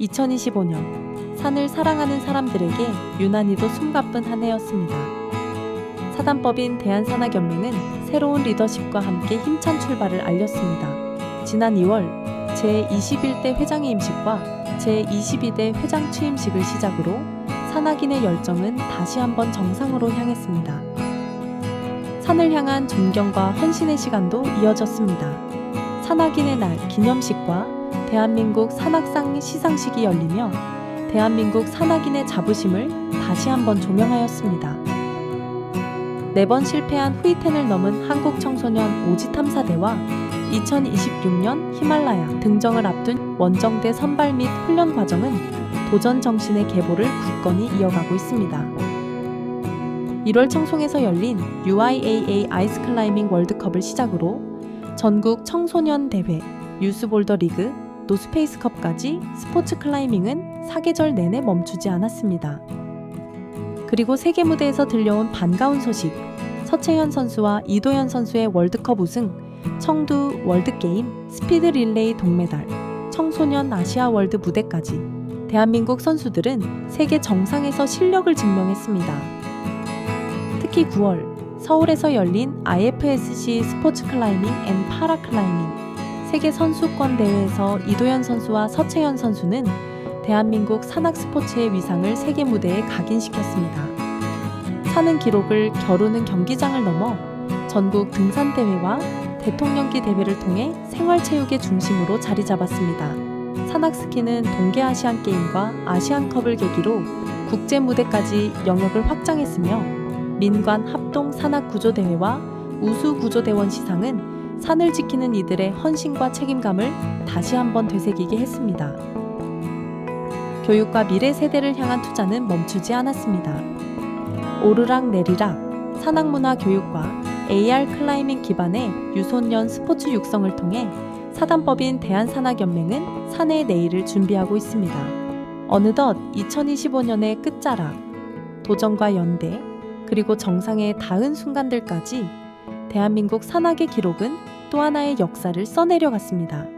2025년 산을 사랑하는 사람들에게 유난히도 숨가쁜 한 해였습니다. 사단법인 대한산악연맹은 새로운 리더십과 함께 힘찬 출발을 알렸습니다. 지난 2월 제21대 회장의 임식과 제22대 회장 취임식을 시작으로 산악인의 열정은 다시 한번 정상으로 향했습니다. 산을 향한 존경과 헌신의 시간도 이어졌습니다. 산악인의 날 기념식과 대한민국 산악상 시상식이 열리며 대한민국 산악인의 자부심을 다시 한번 조명하였습니다. 네 번 실패한 후이텐을 넘은 한국 청소년 오지 탐사대와 2026년 히말라야 등정을 앞둔 원정대 선발 및 훈련 과정은 도전 정신의 계보를 굳건히 이어가고 있습니다. 1월 청송에서 열린 UIAA 아이스 클라이밍 월드컵을 시작으로 전국 청소년 대회, 유스볼더 리그, 노스페이스컵까지 스포츠 클라이밍은 사계절 내내 멈추지 않았습니다. 그리고 세계 무대에서 들려온 반가운 소식. 서채현 선수와 이도현 선수의 월드컵 우승, 청두 월드게임, 스피드 릴레이 동메달, 청소년 아시아 월드 무대까지 대한민국 선수들은 세계 정상에서 실력을 증명했습니다. 특히 9월 서울에서 열린 IFSC 스포츠 클라이밍 앤 파라 클라이밍 세계 선수권 대회에서 이도현 선수와 서채현 선수는 대한민국 산악 스포츠의 위상을 세계 무대에 각인시켰습니다. 사는 기록을 겨루는 경기장을 넘어 전국 등산 대회와 대통령기 대회를 통해 생활체육의 중심으로 자리 잡았습니다. 산악 스키는 동계아시안 게임과 아시안컵을 계기로 국제 무대까지 영역을 확장했으며 민관 합동 산악 구조 대회와 우수 구조 대원 시상은 산을 지키는 이들의 헌신과 책임감을 다시 한번 되새기게 했습니다. 교육과 미래 세대를 향한 투자는 멈추지 않았습니다. 오르락 내리락 산악문화 교육과 AR 클라이밍 기반의 유소년 스포츠 육성을 통해 사단법인 대한산악연맹은 산의 내일을 준비하고 있습니다. 어느덧 2025년의 끝자락, 도전과 연대, 그리고 정상에 닿은 순간들까지 대한민국 산악의 기록은 또 하나의 역사를 써내려갔습니다.